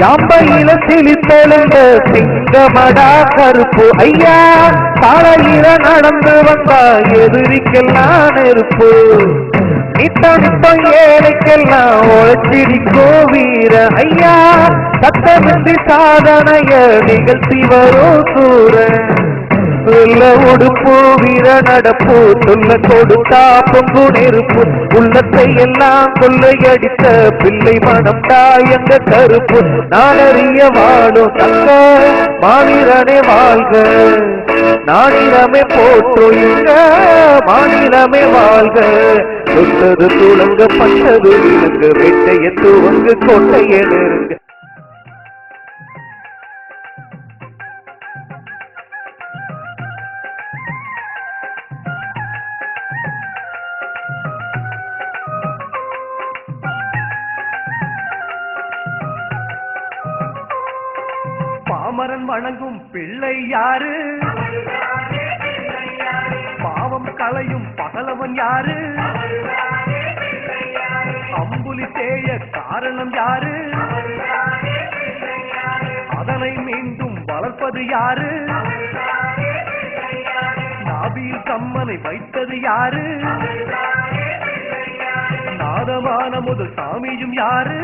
சாம்பையில சிலித்தெழுந்த சிங்கமடா கருப்பு ஐயா தலையில நடந்து வந்தா எதிரிக்கெல்லாம் நெருப்பு. நித்தம் ஏழைக்கெல்லாம் உழைச்சிடிக்கோ வீர ஐயா சத்தமின்றி சாதனைய நிகழ்த்தி வரும் சூரன். சொல்ல உடுப்பு வீர நடப்பு. சொல்ல கொடுத்தா பொங்கு நெருப்பு. உள்ளத்தை எல்லாம் கொள்ளையடித்த பிள்ளை மனம் தாயங்க கருப்பு. நாளறிய வாழும் தங்க மாவீரனே வாழ்க. நானிலமே போற்றுங்க மாநிலமே வாழ்க. சொன்னது துளங்க பட்டது இலங்க வெட்டைய துவங்கு கொட்டைய நெருங்க பாமரன் வணங்கும் பிள்ளை யாரு? பாவம் களையும் பகலவன் யாரு? அம்புலி தேய காரணம் யாரு? அதனை மீண்டும் வளர்ப்பது யாரு? நாபியில் கம்மனை வைத்தது யாரு? நாதமான முதல் சாமியும் யாரு?